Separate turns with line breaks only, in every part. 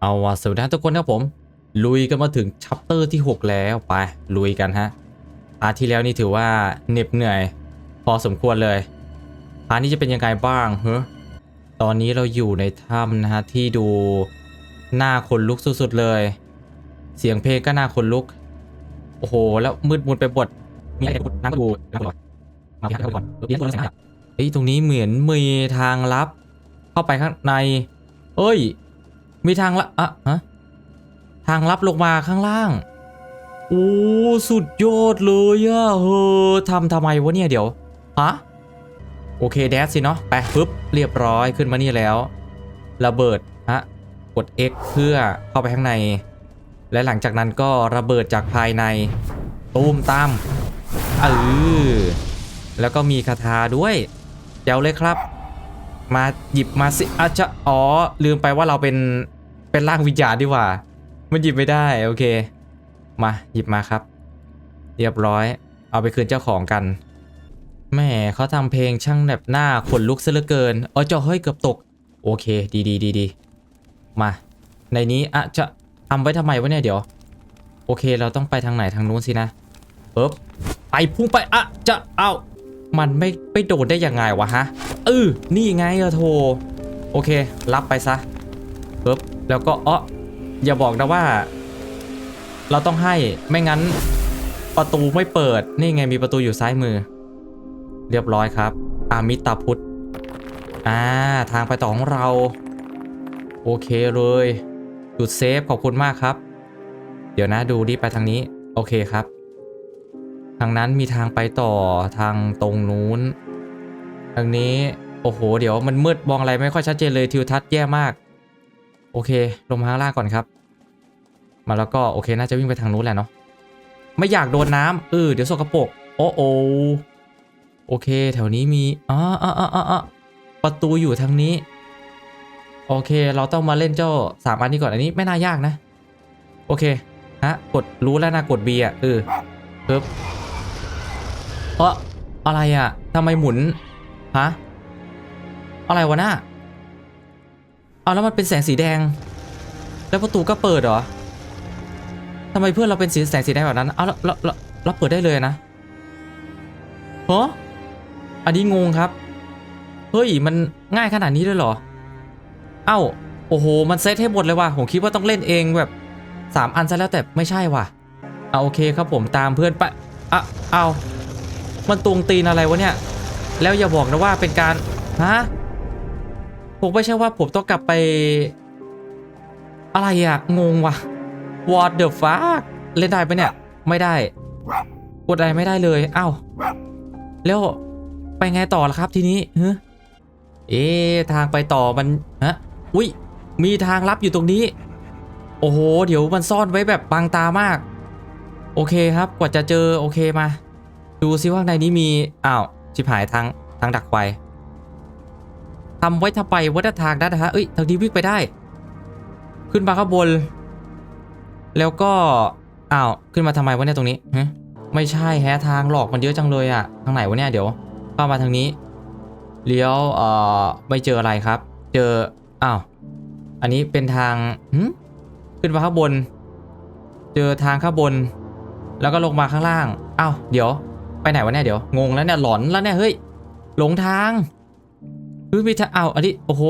เอาวะสวัสดีทุกคนครับผม ลุยกันมาถึงชัปเตอร์ที่ 6 แล้วไปลุยกันฮะพาที่แล้วนี่ถือว่าเหน็บเหนื่อย พอสมควรเลยพาร์ทนี้จะเป็นยังไงบ้างเฮ้ตอนนี้เราอยู่ในถ้ำนะฮะที่ดูหน้าขนลุกสุดๆเลย เสียงเพลงก็น่าขนลุก โอ้โห แล้วมืดมุนไปบดมีอะไรนั่งดูนั่งดูมาที่ก่อนเดี๋ยวตัวเราเสียงอะไรเฮ้ยตรงนี้เหมือนมีทางลับ เข้าไปข้างในเอ้ย มีทางละอะฮะทางลับลงมาข้างล่าง โอ้ สุดยอดเลยอะเฮ้อทำทำไมวะเนี่ยเดี๋ยว ฮะ โอเคแดดสิเนาะ ไปปึ๊บ เรียบร้อยขึ้นมานี่แล้ว ระเบิด ฮะ กด X เพื่อเข้าไปข้างใน และหลังจากนั้นก็ระเบิดจากภายใน ตูมตามเออแล้วก็มีคาถาด้วยเจ้าเลยครับ มาหยิบมาสิอาจจะอ๋อ ลืมไปว่าเราเป็นเป็นร่างวิญญาณดีกว่า มันหยิบไม่ได้ โอเค มาหยิบมาครับ เรียบร้อย เอาไปคืนเจ้าของกันแม่เขาทำเพลงช่างแบบหน้าขนลุกซะเหลือเกินอ๋อเจ้าเฮ้ยเกือบตก โอเค ดีดีดีดีมา ในนี้อะจะทำไว้ทำไมวะเนี่ยเดี๋ยว โอเคเราต้องไปทางไหนทางนู้นสินะปึ๊บไปพุ่งไปอะจะเอา มันไม่ไม่โดนได้ยังไงวะฮะเออนี่ไงอะโทโอเค รับไปซะปึ๊บแล้วก็อ๋ออย่าบอกนะว่า เราต้องให้ไม่งั้น ประตูไม่เปิดนี่ไงมีประตูอยู่ซ้ายมือ เรียบร้อยครับ อามิตาพุทธอ่าทางไปต่อของเรา โอเคเลยจุดเซฟขอบคุณมากครับ เดี๋ยวนะดูดิไปทางนี้ โอเคครับ ทางนั้นมีทางไปต่อทางตรงนู้น ทางนี้ โอ้โห เดี๋ยวมันมืดมองอะไรไม่ค่อยชัดเจนเลยทิวทัศน์แย่มาก โอเค ลงมาข้างล่างก่อนครับ มาแล้วก็โอเค น่าจะวิ่งไปทางนู้นแหละเนาะ ไม่อยากโดนน้ำเออเดี๋ยวสกปรก โอ้โอโอเค แถวนี้มีอ๋ออ๋ออ๋ออ๋อประตูอยู่ทางนี้ โอเค เราต้องมาเล่นเจ้าสามอันนี้ก่อนอันนี้ไม่น่ายากนะ โอเค ฮะ กดรู้แล้วนะ กด B อะเออปึ๊บ เพราะอะไรอะทำไมหมุน ฮะ อะไรวะน่าเอาแล้วมันเป็นแสงสีแดง แล้วประตูก็เปิดเหรอทำไมเพื่อนเราเป็นสีแสงสีแดงแบบนั้น เอาแล้วแล้วแล้วแล้วเปิดได้เลยนะเหออันนี้งงครับ เฮ้ย มันง่ายขนาดนี้เลยเหรอ เอ้า โอ้โห มันเซตให้หมดเลยว่ะ ผมคิดว่าต้องเล่นเองแบบ 3 อันซะแล้วแต่ไม่ใช่ว่ะ เอาโอเคครับผมตามเพื่อนไปอะเอา มันตวงตีนอะไรวะเนี่ย แล้วอย่าบอกนะว่าเป็นการ ฮะ ผมไม่ใช่ว่าผมต้องกลับไป อะไรอะงงว่ะ What the fuck เล่นได้ปะเนี่ย ไม่ได้ กดอะไรไม่ได้เลย เอ้า แล้วไปไงต่อล่ะครับทีนี้ฮะเอ๊ทางไปต่อมันฮะอุ้ยมีทางลับอยู่ตรงนี้ โอ้โห เดี๋ยวมันซ่อนไว้แบบบางตามาก โอเคครับ กว่าจะเจอโอเคมา ดูซิว่าในนี้มี อ้าว ชิบหายทางทางดักไฟทำไว้ทำไปวัดทางได้นะฮะเอ้ยทางนี้วิ่งไปได้ ขึ้นมาข้างบน แล้วก็ อ้าว ขึ้นมาทำไมวะเนี่ยตรงนี้ฮะไม่ใช่แฮะทางหลอกมันเยอะจังเลยอะทางไหนวะเนี่ยเดี๋ยวเข้ามาทางนี้ เลี้ยว เอ่อ ไม่เจออะไรครับ เจอ อ้าว อันนี้เป็นทางขึ้นมาข้างบน เจอทางข้างบน แล้วก็ลงมาข้างล่าง อ้าว เดี๋ยว ไปไหนวะเนี่ยเดี๋ยวงงแล้วเนี่ยหลอนแล้วเนี่ยเฮ้ยหลงทางเฮ้ยมีทางอ้าวอันนี้โอ้โห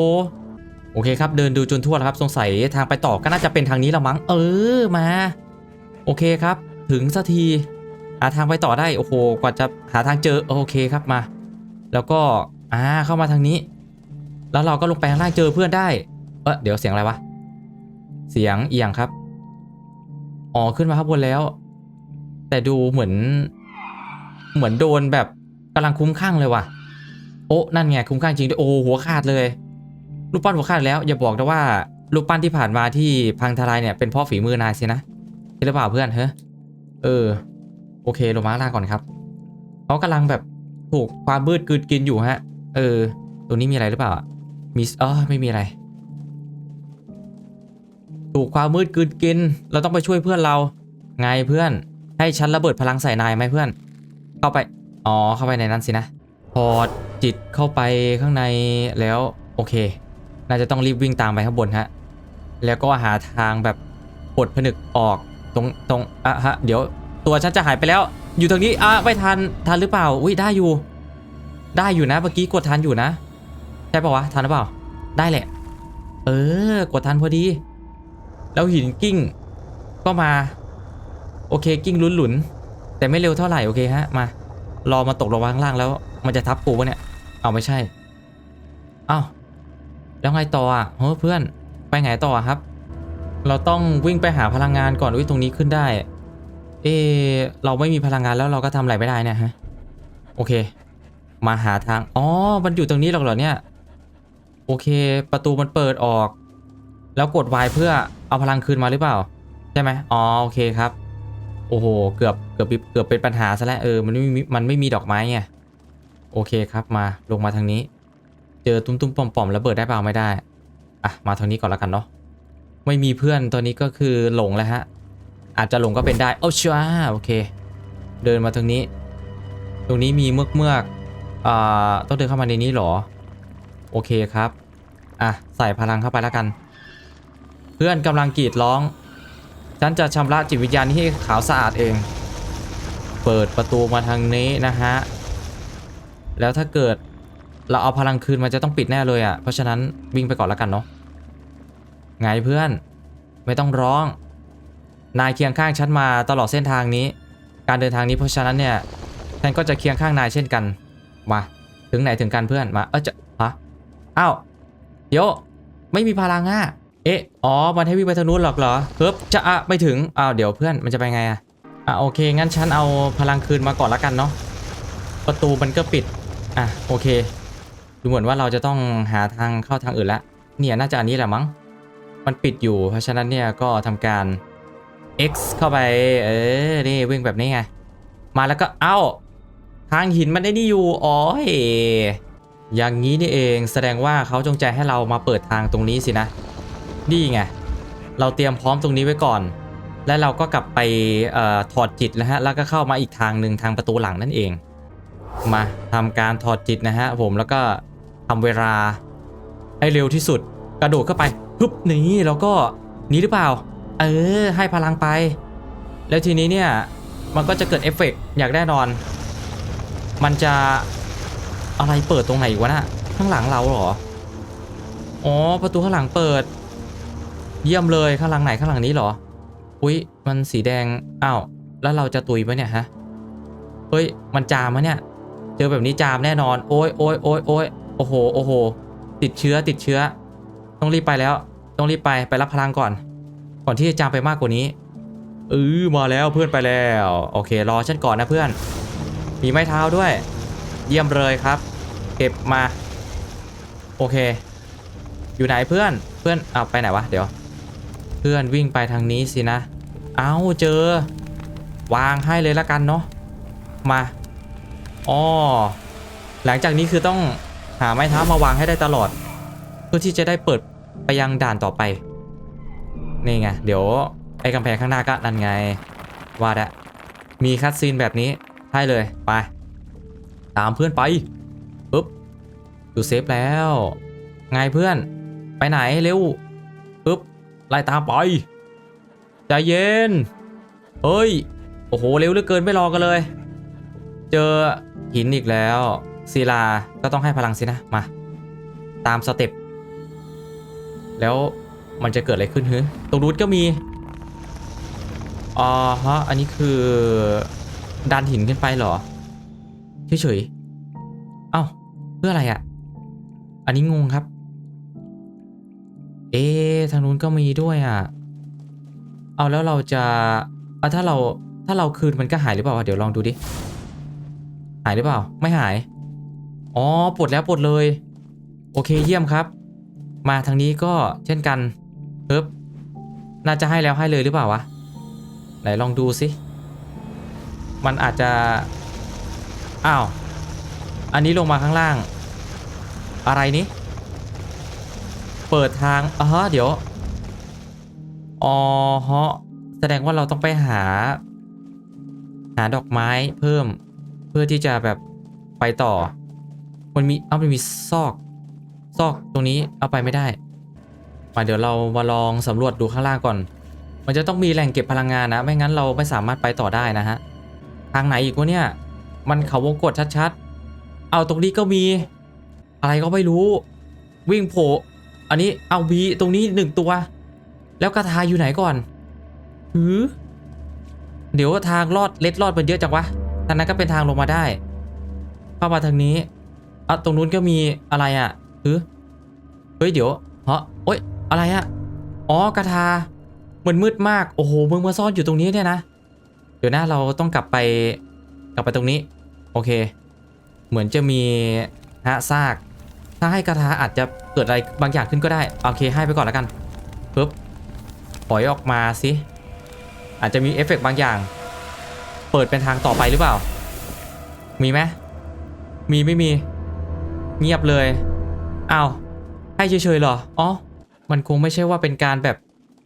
โอเคครับเดินดูจนทั่วแล้วครับสงสัยทางไปต่อก็น่าจะเป็นทางนี้ละมั้งเออมาโอเคครับ ถึงสักทีหาทางไปต่อได้โอ้โหกว่าจะหาทางเจอโอเคครับมา แล้วก็อ่าเข้ามาทางนี้ แล้วเราก็ลงไปข้างล่างเจอเพื่อนได้เออเดี๋ยวเสียงอะไรวะเสียงเอียงครับอ๋อขึ้นมาข้างบนแล้ว แต่ดูเหมือน เหมือนโดนแบบกำลังคุ้มข้างเลยว่ะ โอ้นั่นไงคุ้มข้างจริงด้วยโอ้หัวขาดเลยรูปปั้นหัวขาดแล้ว อย่าบอกนะว่ารูปปั้นที่ผ่านมาที่พังทลายเนี่ยเป็นพ่อฝีมือนายสินะใช่หรือเปล่าเพื่อนเฮ้เออ โอเคลงมาล่าก่อนครับเขากำลังแบบถูกความมืดกลืนกินอยู่ฮะ เออ ตรงนี้มีอะไรหรือเปล่ามีเออไม่มีอะไร ถูกความมืดกลืนกิน เราต้องไปช่วยเพื่อนเรา ไงเพื่อน ให้ฉันระเบิดพลังใส่นายไหมเพื่อน เข้าไป อ๋อ เข้าไปในนั้นสินะ พอจิตเข้าไปข้างในแล้วโอเค น่าจะต้องรีบวิ่งตามไปข้างบนฮะ แล้วก็หาทางแบบปลดผนึกออกตรงตรงอะฮะ เดี๋ยวตัวฉันจะหายไปแล้ว อยู่ตรงนี้อะไม่ทันทันหรือเปล่า อุ้ยได้อยู่ ได้อยู่นะ เมื่อกี้กดทันอยู่นะ ใช่ปะวะ ทันหรือเปล่า ได้แหละ เออ กดทันพอดี แล้วหินกิ้ง ก็มา โอเคกิ้งลุ้นหลุน แต่ไม่เร็วเท่าไหร่ โอเคฮะ มา รอมาตกลงมาข้างล่างแล้ว มันจะทับกูปะเนี่ย เอาไม่ใช่ เอ้าแล้วไงต่ออะเฮ้ยเพื่อน ไปไงต่อครับ เราต้องวิ่งไปหาพลังงานก่อนอุ้ยตรงนี้ขึ้นได้ เอเราไม่มีพลังงานแล้วเราก็ทำอะไรไม่ได้นะฮะ โอเค มาหาทาง อ๋อ มันอยู่ตรงนี้หรอกเหรอเนี่ย โอเค ประตูมันเปิดออก แล้วกด Y เพื่อเอาพลังคืนมาหรือเปล่า ใช่ไหมอ๋อ โอเคครับ โอ้โห เกือบ เกือบ เกือบเป็นปัญหาซะแล้ว เออ มันไม่มีมันไม่มีดอกไม้ไง โอเคครับ มา ลงมาทางนี้ เจอตุ้มๆป่อมๆแล้วเบิดได้เปล่าไม่ได้ อะ มาทางนี้ก่อนล้วกันเนาะ ไม่มีเพื่อนตัวนี้ก็คือหลงแล้วฮะ อาจจะหลงก็เป็นได้ โอ้ชัวโอเค เดินมาทางนี้ ตรงนี้มีเมือกเมือกอ่า ต้องเดินเข้ามาในนี้หรอ โอเคครับ อะ ใส่พลังเข้าไปแล้วกัน เพื่อนกำลังกรีดร้อง ฉันจะชำระจิตวิญญาณนี้ให้ขาวสะอาดเอง เปิดประตูมาทางนี้นะฮะ แล้วถ้าเกิดเราเอาพลังคืนมันจะต้องปิดแน่เลยอะ่ะ เพราะฉะนั้นวิ่งไปก่อนแล้วกันเนาะ ไงเพื่อน ไม่ต้องร้อง นายเคียงข้างฉันมาตลอดเส้นทางนี้ การเดินทางนี้เพราะฉะนั้นเนี่ย ฉันก็จะเคียงข้างนายเช่นกัน มา ถึงไหนถึงกันเพื่อน มา เออจะฮะ อ้าว เดี๋ยว ไม่มีพลังอะ เอ๊ะ อ๋อ มันให้วิ่งไปทางนู้นหรอกเหรอเฮ้ยจะอะไม่ถึง อ้าว เดี๋ยวเพื่อน มันจะไปไงอะอะ โอเค งั้นฉันเอาพลังคืนมาก่อนละกันเนาะ ประตูมันก็ปิด อะ โอเค ดูเหมือนว่าเราจะต้องหาทางเข้าทางอื่นละ เนี่ย น่าจะอันนี้แหละมั้ง มันปิดอยู่ เพราะฉะนั้นเนี่ย ก็ทำการ X เข้าไป เออ นี่วิ่งแบบนี้ไง มาแล้วก็ เอ้า ทางหินมันได้นี่อยู่ อ๋อเฮอย่างนี้นี่เอง แสดงว่าเขาจงใจให้เรามาเปิดทางตรงนี้สินะ นี่ไง เราเตรียมพร้อมตรงนี้ไว้ก่อน และเราก็กลับไปออถอดจิตนะฮะ แล้วก็เข้ามาอีกทางหนึ่งทางประตูหลังนั่นเอง มาทำการถอดจิตนะฮะผมแล้วก็ทำเวลาให้เร็วที่สุด กระโดดเข้าไปปึ๊บนี่แล้วก็หนี้หรือเปล่า เออ ให้พลังไป แล้วทีนี้เนี่ย มันก็จะเกิดเอฟเฟกต์อยางแน่นอน มันจะอะไรเปิดตรงไหนอีกวะน่ะข้างหลังเราเหรอ อ๋อ ประตูข้างหลังเปิด เยี่ยมเลยข้างหลังไหนข้างหลังนี้เหรอ อุ้ยมันสีแดงอ้าวแล้วเราจะตุยปะเนี่ยฮะเฮ้ยมันจามมะเนี่ย เจอแบบนี้จามแน่นอน โอ้ยโอ้ยโอ้ยโอ้ยโอ้โหโอ้โหติดเชื้อติดเชื้อ ต้องรีบไปแล้ว ต้องรีบไปไปรับพลังก่อน ก่อนที่จะจามไปมากกว่านี้เออมาแล้วเพื่อนไปแล้ว โอเค รอฉันก่อนนะเพื่อน มีไม้เท้าด้วย เยี่ยมเลยครับ เก็บมา โอเค อยู่ไหนเพื่อนเพื่อนเอาไปไหนวะเดี๋ยว เพื่อนวิ่งไปทางนี้สินะ เอาเจอ วางให้เลยละกันเนาะ มาอ๋อหลังจากนี้คือต้องหาไม้เท้ามาวางให้ได้ตลอด เพื่อที่จะได้เปิดไปยังด่านต่อไป นี่ไง เดี๋ยวไอ้กำแพงข้างหน้าก็นั่นไงว่าดะมีคัดซีนแบบนี้ให้เลย ไป ตามเพื่อนไปปุ๊บอยู่เซฟแล้ว ไงเพื่อน ไปไหนเร็ว ไล่ตามไปใจเย็น เฮ้ย โอ้โห เร็วเหลือเกินไม่รอกันเลย เจอหินอีกแล้วศิลาก็ต้องให้พลังสินะ มา ตามสเต็ป แล้วมันจะเกิดอะไรขึ้นฮึตรงนู้นก็มีอ๋อฮะ อันนี้คือดันหินขึ้นไปเหรอ เฉยๆ เอ้า เพื่ออะไรอะ่ะ อันนี้งงครับ เอ๊ทางนู้นก็มีด้วยอะ เอาแล้วเราจะเอาถ้าเราถ้าเราคืนมันก็หายหรือเปล่าเดี๋ยวลองดูดิ หายหรือเปล่า ไม่หาย อ๋อปลดแล้วปลดเลย โอเคเยี่ยมครับ มาทางนี้ก็เช่นกันเฮ้บน่าจะให้แล้วให้เลยหรือเปล่าวะ ไหนลองดูสิ มันอาจจะ อ้าว อันนี้ลงมาข้างล่าง อะไรนี้ เปิดทางอ๋อเดี๋ยวอ๋อฮะแสดงว่าเราต้องไปหา หาดอกไม้เพิ่ม เพื่อที่จะแบบไปต่อ มันมีเอามันมีซอก ซอกตรงนี้เอาไปไม่ได้มาเดี๋ยวเรามาลองสำรวจดูข้างล่างก่อน มันจะต้องมีแหล่งเก็บพลังงานนะ ไม่งั้นเราไม่สามารถไปต่อได้นะฮะ ทางไหนอีกวะเนี่ย มันเขาวงกดชัดๆ เอาตรงนี้ก็มี อะไรก็ไม่รู้ วิ่งโผล่ อันนี้เอาบีตรงนี้หนึ่งตัว แล้วกระทาอยู่ไหนก่อนหือเดี๋ยวทางลอดเล็ดลอดมันเยอะจังวะทางนั้นก็เป็นทางลงมาได้เข้ามาทางนี้อะตรงนู้นก็มีอะไรอะหือเฮ้ยเดี๋ยวเฮ้อโอ๊ยอะไรอะอ๋อกระทามันมืดมากโอ้โหมึงมาซ่อนอยู่ตรงนี้เนี่ยนะเดี๋ยวนะเราต้องกลับไปกลับไปตรงนี้ โอเค เหมือนจะมีฮะซาก ถ้าให้กระทาอาจจะเกิดอะไรบางอย่างขึ้นก็ได้ โอเคให้ไปก่อนแล้วกันปึ๊บปล่อยออกมาสิ อาจจะมีเอฟเฟกต์บางอย่าง เปิดเป็นทางต่อไปหรือเปล่า มีไหมมีไม่มี เงียบเลยอ้าวให้เฉยๆหรอ อ๋อ มันคงไม่ใช่ว่าเป็นการแบบ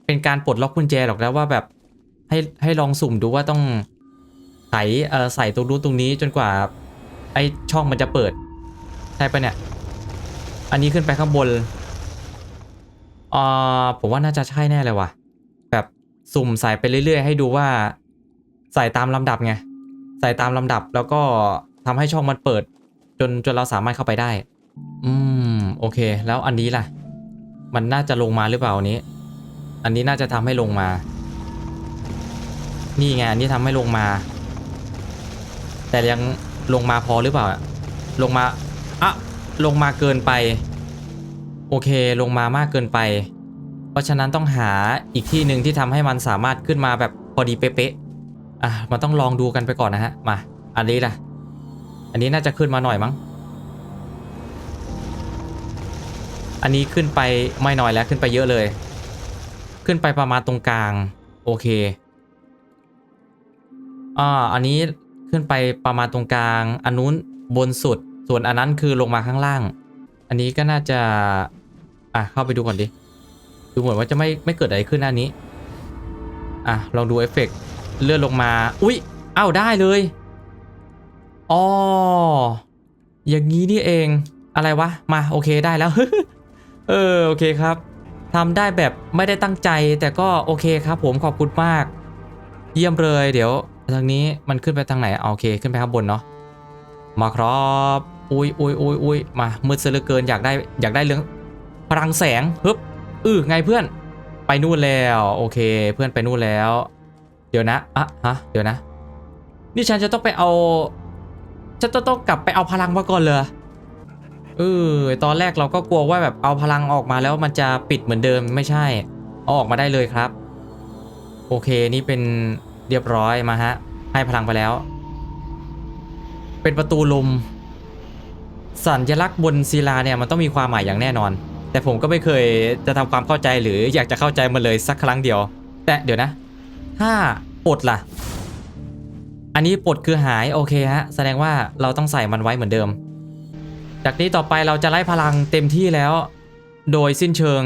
เป็นการปลดล็อกกุญแจหรอกนะว่าแบบให้ให้ลองสุ่มดูว่าต้องใส่เอ่อใส่ตรงนู้นตรงนี้จนกว่าไอช่องมันจะเปิด ใช่ปะเนี่ย อันนี้ขึ้นไปข้างบนอ่าผมว่าน่าจะใช่แน่เลยว่ะ แบบสุ่มใส่ไปเรื่อย ๆ ให้ดูว่า ใส่ตามลำดับไง ใส่ตามลำดับแล้วก็ทำให้ช่องมันเปิด จนจนเราสามารถเข้าไปได้ อืม โอเค แล้วอันนี้ล่ะ มันน่าจะลงมาหรือเปล่าอันนี้ อันนี้น่าจะทำให้ลงมา นี่ไงอันนี้ทำให้ลงมา แต่ยังลงมาพอหรือเปล่า ลงมา ลงมาเกินไป โอเคลงมามากเกินไป เพราะฉะนั้นต้องหาอีกที่หนึ่งที่ทำให้มันสามารถขึ้นมาแบบพอดีเป๊ะๆอะมันต้องลองดูกันไปก่อนนะฮะมาอันนี้ล่ะ อันนี้น่าจะขึ้นมาหน่อยมั้งอันนี้ขึ้นไปไม่น้อยแล้วขึ้นไปเยอะเลย ขึ้นไปประมาณตรงกลาง โอเคอ่าอันนี้ขึ้นไปประมาณตรงกลาง อันนู้นบนสุด ส่วนอันนั้นคือลงมาข้างล่าง อันนี้ก็น่าจะ อะเข้าไปดูก่อนดิ ดูเหมือนว่าจะไม่ไม่เกิดอะไรขึ้นหน้านี้ อะลองดูเอฟเฟกต์เลื่อนลงมา อุ๊ยเอ้าได้เลยอ๋ออย่างนี้นี่เอง อะไรวะ มาโอเคได้แล้ว เออโอเคครับทำได้แบบไม่ได้ตั้งใจแต่ก็โอเคครับ ผมขอบคุณมาก เยี่ยมเลย เดี๋ยวทางนี้มันขึ้นไปทางไหนโอเคขึ้นไปข้างบนเนาะมาครับ อุ้ยอุ้ยอุ้ยอุ้ยมามืดเสียเหลือเกินอยากได้อยากได้เรื่องพลังแสงฮึบอือไงเพื่อน ไปนู่นแล้วโอเค เพื่อนไปนู่นแล้ว เดี๋ยวนะอะฮะเดี๋ยวนะ นี่ฉันจะต้องไปเอาฉันจะต้องกลับไปเอาพลังมาก่อนเลยเออตอนแรกเราก็กลัวว่าแบบเอาพลังออกมาแล้วมันจะปิดเหมือนเดิมไม่ใช่เอาออกมาได้เลยครับ โอเคนี่เป็นเรียบร้อยมาฮะให้พลังไปแล้ว เป็นประตูลม สัญลักษณ์บนศิลาเนี่ยมันต้องมีความหมายอย่างแน่นอน แต่ผมก็ไม่เคยจะทำความเข้าใจหรืออยากจะเข้าใจมันเลยสักครั้งเดียว แต่เดี๋ยวนะ ถ้าปลดล่ะ อันนี้ปลดคือหายโอเคฮะ แสดงว่าเราต้องใส่มันไว้เหมือนเดิม จากนี้ต่อไปเราจะไล่พลังเต็มที่แล้ว โดยสิ้นเชิง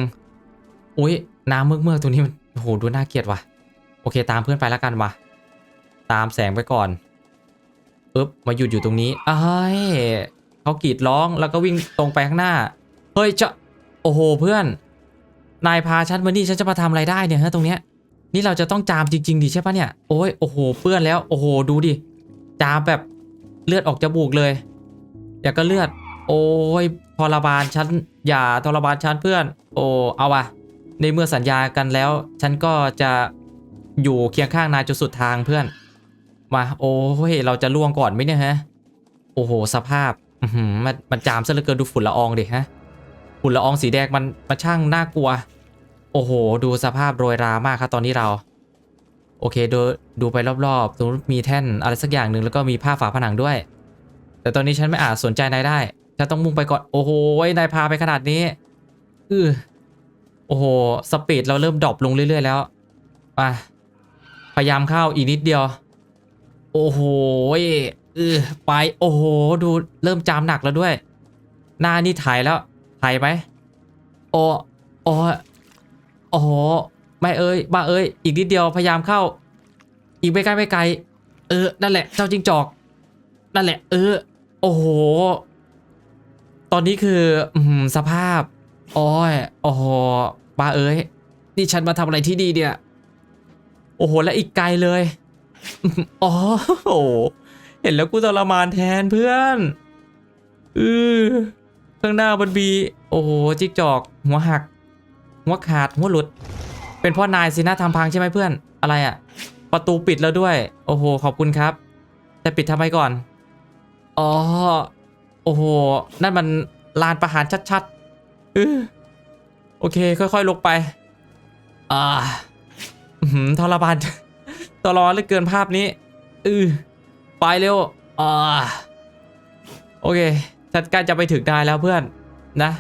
อุ้ยน้ำเมือกเมือกตรงนี้มันโอ้โหดูน่าเกลียดว่ะ โอเคตามเพื่อนไปแล้วกันว่ะ ตามแสงไปก่อนปึ๊บมาหยุดอยู่ตรงนี้อ้าย เขากรีดร้องแล้วก็วิ่งตรงไปข้างหน้า เฮ้ยจะโอ้โหเพื่อน นายพาฉันมานี่ฉันจะมาทำอะไรได้เนี่ยฮะตรงเนี้ย นี่เราจะต้องจามจริง ๆดิใช่ปะเนี่ยโอ้ยโอ้โหเปื้อนแล้วโอ้โหดูดิจามแบบเลือดออกจมูกเลยอยากก็เลือด โอ้ยทรมานฉันอย่าทรมานฉันเพื่อน โอ้เอาวะในเมื่อสัญญากันแล้ว ฉันก็จะอยู่เคียงข้างนายจนสุดทางเพื่อน มา โอ้ยเราจะล่วงก่อนไหมเนี่ยฮะ โอ้โห สภาพ มันมันจามซะเหลือเกินดูฝุ่นละอองดิฮะฝุ่นละอองสีแดงมันมันช่างน่ากลัว โอ้โห ดูสภาพโรยรามากครับตอนนี้เรา โอเคดูดูไปรอบๆตรงนู้มีแท่นอะไรสักอย่างหนึ่งแล้วก็มีผ้าฝาผนังด้วย แต่ตอนนี้ฉันไม่อาจสนใจนายได้ฉันต้องมุ่งไปก่อนโอ้โหนายพาไปขนาดนี้อือโอ้โหสปีดเราเริ่มดรอปลงเรื่อย ๆ แล้วไปพยายามเข้าอีกนิดเดียว โอ้โห เออไปโอ้โหดูเริ่มจามหนักแล้วด้วย หน้านี่ถ่ายแล้วถ่ายไหมโอ้โอ้โอ้โหไม่เอ้ยบ้าเอ้ยอีกนิดเดียวพยายามเข้า อีกไม่ใกล้ไม่ไกล เออ นั่นแหละ เจ้าจิงจอก นั่นแหละ เออ โอ้โห ตอนนี้คืออืมสภาพโอ้ยโอ้โหป้าเอ้ย นี่ฉันมาทำอะไรที่ดีเนี่ย โอ้โห แล้วอีกไกลเลย อ๋อโอ้ เห็นแล้วกูทรมานแทนเพื่อนอือข้างหน้ามันมีโอ้โหจิกจอก หัวหัก หัวขาดหัวหลุด เป็นเพ่อนายสินะทำพังใช่ไหมเพื่อน อะไรอะ่ะ ประตูปิดแล้วด้วย โอ้โห ขอบคุณครับ แต่ปิดทำไมก่อน อ๋อ โอ้โห นั่นมันลานประหารชัดๆอือโอเค ค่อยๆ ลงไป อ่าหือทรมานทรมานเหลือเกินภาพนี้ อือ ไปเร็วอ่าโอเคฉันใกล้จะไปถึงได้แล้วเพื่อนนะ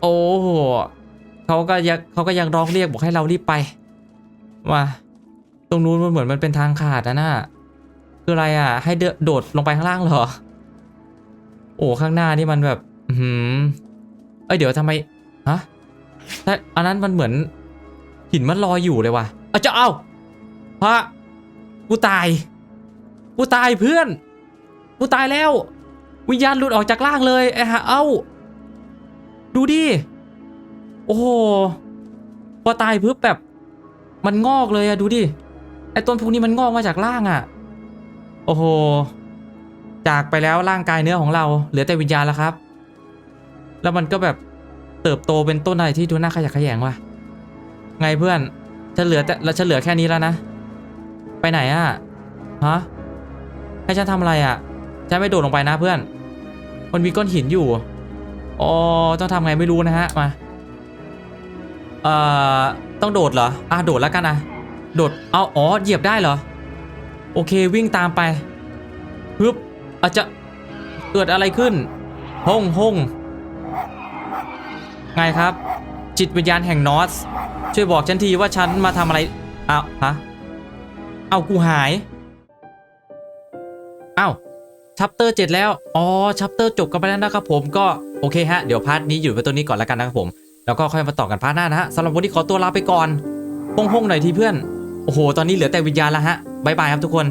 โอ้โหเขาก็ยังเขาก็ยังร้องเรียกบอกให้เรารีบไปมาตรงนู้นมันเหมือนมันเป็นทางขาดนะน่ะคืออะไรอะ ให้เดโดดลงไปข้างล่างเหรอ โอ้ข้างหน้านี่มันแบบ อือหือเอ้ยเดี๋ยวทำไมฮะแต่อันนั้นมันเหมือน หินมันลอยอยู่เลยว่ะเอาจะเอาพระกูตาย กูตายเพื่อน กูตายแล้ว วิญญาณหลุดออกจากร่างเลยไอ้ห่าเอ้า ดูดิ โอ้โห พอตายปุ๊บแบบ มันงอกเลยอะดูดิ ไอ้ต้นพวกนี้มันงอกมาจากร่างอะโอ้โห จากไปแล้วร่างกายเนื้อของเรา เหลือแต่วิญญาณแล้วครับ แล้วมันก็แบบเติบโตเป็นต้นอะไรที่ดูน่าขยะแขยงว่ะ ไงเพื่อนฉันเหลือแต่เราฉันเหลือแค่นี้แล้วนะ ไปไหนอะฮะ ให้ฉันทำอะไรอะฉันไม่โดดลงไปนะเพื่อน มันมีก้อนหินอยู่อ๋อต้องทำไงไม่รู้นะฮะมาเอ่อต้องโดดเหรออะโดดแล้วกันอะโดดเอาอ๋อเหยียบได้เหรอ โอเควิ่งตามไปฮึบอาจจะเกิดอะไรขึ้นห้องห้องไงครับ จิตวิญญาณแห่งนอสช่วยบอกฉันทีว่าฉันมาทำอะไรอ้าวฮะเอากูหาย อ้าวชัปเตอร์7แล้ว อ๋อชัปเตอร์จบกันไปแล้วนะครับผมก็โอเคฮะ เดี๋ยวพาร์ทนี้อยู่ไปตัวนี้ก่อนแล้วกันนะครับผม แล้วก็ค่อยมาต่อกันพาร์ทหน้านะฮะสำหรับวันนี้ขอตัวลาไปก่อนห้องๆหน่อยทีเพื่อน โอ้โห ตอนนี้เหลือแต่วิญญาณแล้วฮะบายบายครับทุกคน